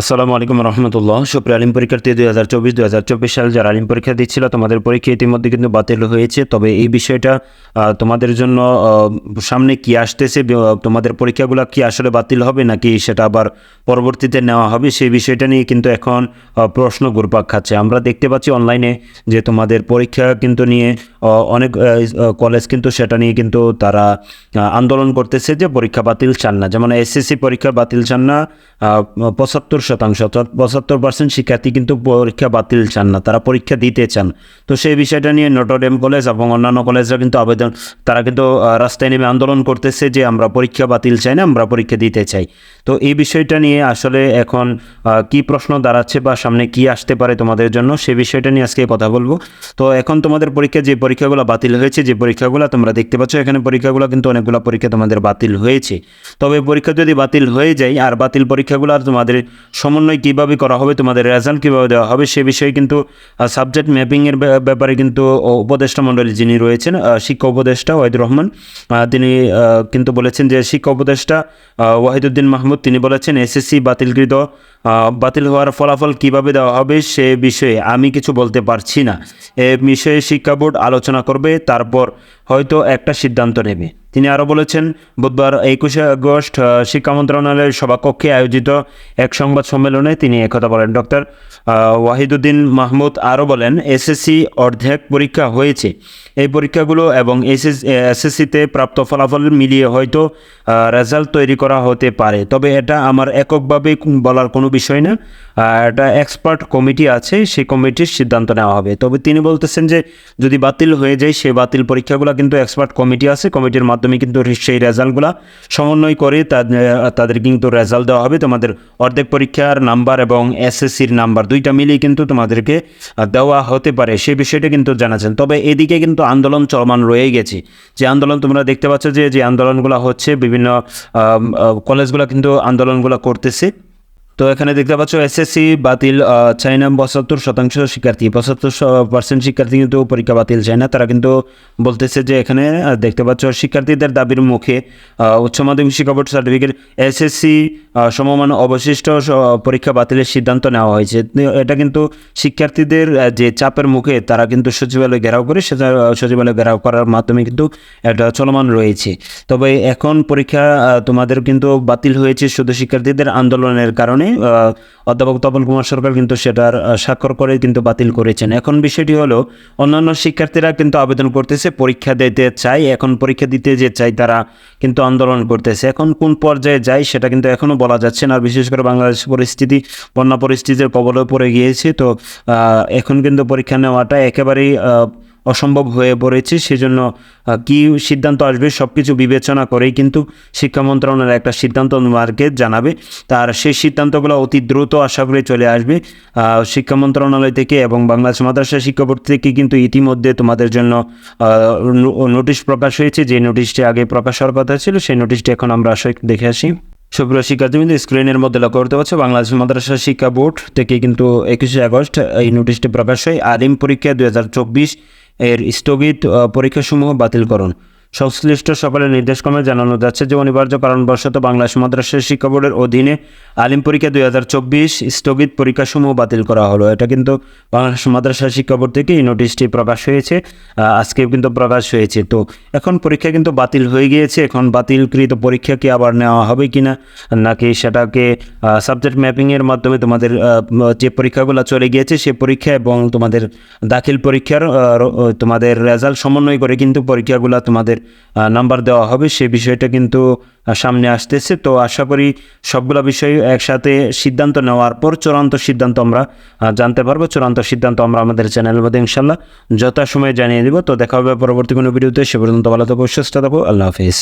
আসসালামু আলাইকুম রহমতুল্লাহ। সুপ্রিয় আলিম পরীক্ষার্থী, দুই হাজার চব্বিশ, দুই হাজার চব্বিশ সাল যারা আলিম পরীক্ষা দিচ্ছিল, তোমাদের পরীক্ষা ইতিমধ্যে কিন্তু বাতিল হয়েছে। তবে এই বিষয়টা তোমাদের জন্য সামনে কি আসতেছে তোমাদের পরীক্ষাগুলো কি আসলে বাতিল হবে, নাকি সেটা আবার পরবর্তীতে নেওয়া হবে, সেই বিষয়টা নিয়ে কিন্তু এখন প্রশ্ন ঘুরপাক খাচ্ছে। আমরা দেখতে পাচ্ছি অনলাইনে যে তোমাদের পরীক্ষা কিন্তু নিয়ে অনেক কলেজ কিন্তু সেটা নিয়ে কিন্তু তারা আন্দোলন করতেছে যে পরীক্ষা বাতিল চান না। যেমন এসএসসি পরীক্ষা বাতিল চান না পঁচাত্তর শতাংশ অর্থাৎ পঁচাত্তর পার্সেন্ট শিক্ষার্থী কিন্তু পরীক্ষা বাতিল চান না, তারা পরীক্ষা দিতে চান। তো সেই বিষয়টা নিয়ে নটরডেম কলেজ এবং অন্যান্য কলেজরা কিন্তু আবেদন, তারা কিন্তু রাস্তায় নেমে আন্দোলন করতেছে যে আমরা পরীক্ষা বাতিল চাই না, আমরা পরীক্ষা দিতে চাই। তো এই বিষয়টা নিয়ে আসলে এখন কি প্রশ্ন দাঁড়াচ্ছে বা সামনে কি আসতে পারে তোমাদের জন্য সে বিষয়টা নিয়ে আজকে কথা বলব। তো এখন তোমাদের পরীক্ষা যে পরীক্ষাগুলো বাতিল হয়েছে, যে পরীক্ষাগুলো তোমরা দেখতে পাচ্ছ, এখানে পরীক্ষাগুলো কিন্তু অনেকগুলো পরীক্ষা তোমাদের বাতিল হয়েছে। তবে পরীক্ষা যদি বাতিল হয়ে যায়, আর বাতিল পরীক্ষাগুলো আর তোমাদের সমন্বয় কীভাবে করা হবে, তোমাদের রেজাল্ট কীভাবে দেওয়া হবে, সে বিষয়ে কিন্তু সাবজেক্ট ম্যাপিংয়ের ব্যাপারে কিন্তু উপদেষ্টা মণ্ডলী যিনি রয়েছেন শিক্ষা উপদেষ্টা ওয়াহিদুর রহমান তিনি কিন্তু বলেছেন যে শিক্ষা উপদেষ্টা ওয়াহিদুদ্দিন মাহমুদ, তিনি বলেছেন এসএসসি বাতিলকৃত বাতিল হওয়ার ফলাফল কীভাবে দেওয়া হবে, সে বিষয়ে আমি কিছু বলতে পারছি না। এ বিষয়ে শিক্ষা বোর্ড আলোচনা করবে তারপর হয়তো একটা সিদ্ধান্ত নেবে। তিনি আরও বলেছেন, বুধবার একুশে আগস্ট শিক্ষা মন্ত্রণালয়ের সভাকক্ষে আয়োজিত এক সংবাদ সম্মেলনে তিনি একথা বলেন। ডক্টর ওয়াহিদুদ্দিন মাহমুদ আরও বলেন, এসএসসি অর্ধেক পরীক্ষা হয়েছে। এই পরীক্ষাগুলো এবং এসএস, এসএসসিতে প্রাপ্ত ফলাফল মিলিয়ে হয়তো রেজাল্ট তৈরি করা হতে পারে। তবে এটা আমার এককভাবে বলার কোনো বিষয় না। এটা এক্সপার্ট কমিটি আছে সেই কমিটির সিদ্ধান্ত নেওয়া হবে। তবে তিনি বলতেছেন যে, যদি বাতিল হয়ে যায় সেই বাতিল পরীক্ষাগুলো কিন্তু এক্সপার্ট কমিটি আছে, কমিটির মাধ্যমে কিন্তু সেই রেজাল্টগুলো সমন্বয় করে তাদের কিন্তু রেজাল্ট দেওয়া হবে। তোমাদের অর্ধেক পরীক্ষার নাম্বার এবং এসএসসির নাম্বার দুইটা মিলিয়ে কিন্তু তোমাদেরকে দেওয়া হতে পারে। সেই বিষয়টা কিন্তু জানাচ্ছেন। তবে এদিকে কিন্তু আন্দোলন চলমান রয়ে গেছে। যে আন্দোলন তোমরা দেখতে পাচ্ছ যে যে আন্দোলনগুলো হচ্ছে বিভিন্ন কলেজগুলো কিন্তু আন্দোলনগুলো করতেছে। তো এখানে দেখতে পাচ্ছ এসএসসি বাতিল চায় না পঁচাত্তর শতাংশ শিক্ষার্থী। পঁচাত্তর পার্সেন্ট শিক্ষার্থী কিন্তু পরীক্ষা বাতিল চায় না। তারা কিন্তু বলতেছে যে এখানে দেখতে পাচ্ছ, শিক্ষার্থীদের দাবির মুখে উচ্চ মাধ্যমিক শিক্ষা বোর্ড সার্টিফিকেট এসএসসি সমমান অবশিষ্ট পরীক্ষা বাতিলের সিদ্ধান্ত নেওয়া হয়েছে। এটা কিন্তু শিক্ষার্থীদের যে চাপের মুখে তারা কিন্তু সচিবালয় ঘেরাও করে, সেটা সচিবালয় ঘেরাও করার মাধ্যমে কিন্তু এটা চলমান রয়েছে। তবে এখন পরীক্ষা তোমাদের কিন্তু বাতিল হয়েছে শুধু শিক্ষার্থীদের আন্দোলনের কারণে। আহ, অধ্যাপক তপন কুমার সরকার কিন্তু সেটার স্বাক্ষর করে কিন্তু বাতিল করেছেন। এখন বিষয়টি হলো অন্যান্য শিক্ষার্থীরা কিন্তু আবেদন করতেছে পরীক্ষা দিতে চাই এখন পরীক্ষা দিতে যে চাই তারা কিন্তু আন্দোলন করতেছে। এখন কোন পর্যায়ে যায় সেটা কিন্তু এখনও বলা যাচ্ছে না আর বিশেষ করে বাংলাদেশ পরিস্থিতি বন্যা পরিস্থিতির কবলে পড়ে গিয়েছে। তো এখন কিন্তু পরীক্ষা নেওয়াটা একেবারেই অসম্ভব হয়ে পড়েছে, সেজন্য কি সিদ্ধান্ত আসবে সব কিছু বিবেচনা করেই কিন্তু শিক্ষা মন্ত্রণালয় একটা সিদ্ধান্ত মার্কে জানাবে। তার সেই সিদ্ধান্তগুলো অতি দ্রুত আশা করে চলে আসবে শিক্ষা মন্ত্রণালয় থেকে এবং বাংলাদেশ মাদ্রাসা শিক্ষা বোর্ড থেকে কিন্তু ইতিমধ্যে তোমাদের জন্য নোটিশ প্রকাশ হয়েছে। যে নোটিশটি আগে প্রকাশ হওয়ার কথা ছিল, সেই নোটিশটি এখন আমরা আসলে দেখে আসি। সুপ্রিয় শিক্ষার্থীবৃন্দ স্ক্রিনের মধ্যে লক্ষ্য করতে পারছ, বাংলাদেশ মাদ্রাসা শিক্ষা বোর্ড থেকে কিন্তু একুশে আগস্ট এই নোটিশটি প্রকাশ হয়। আলিম পরীক্ষা দু হাজার চব্বিশ এর স্থগিত পরীক্ষাসমূহ বাতিলকরণ সংশ্লিষ্ট সকলের নির্দেশক্রমে জানানো যাচ্ছে যে অনিবার্য কারণবশত বাংলাদেশ মাদ্রাসা শিক্ষা বোর্ডের অধীনে আলিম পরীক্ষা দুই হাজার চব্বিশ স্থগিত পরীক্ষাসমূহ বাতিল করা হলো। এটা কিন্তু বাংলাদেশ মাদ্রাসা শিক্ষা বোর্ড থেকে এই নোটিশটি প্রকাশ হয়েছে আজকে কিন্তু প্রকাশ হয়েছে। তো এখন পরীক্ষা কিন্তু বাতিল হয়ে গিয়েছে, এখন বাতিলকৃত পরীক্ষা কি আবার নেওয়া হবে কি না নাকি সেটাকে সাবজেক্ট ম্যাপিংয়ের মাধ্যমে তোমাদের যে পরীক্ষাগুলো চলে গিয়েছে সে পরীক্ষা এবং তোমাদের দাখিল পরীক্ষার তোমাদের রেজাল্ট সমন্বয় করে কিন্তু পরীক্ষাগুলো তোমাদের নাম্বার দেওয়া হবে, সে বিষয়টা কিন্তু সামনে আসতেছে। তো আশা করি সবগুলো বিষয় একসাথে সিদ্ধান্ত নেওয়ার পর চূড়ান্ত সিদ্ধান্ত আমরা জানতে পারব। চূড়ান্ত সিদ্ধান্ত আমরা আমাদের চ্যানেল মধ্যে ইনশাল্লাহ যথাসময়ে জানিয়ে দেবো। তো দেখা হবে পরবর্তী কোনো ভিডিওতে। সে পর্যন্ত ভালো থাকো, সুস্থ থাকো। আল্লাহ হাফিজ।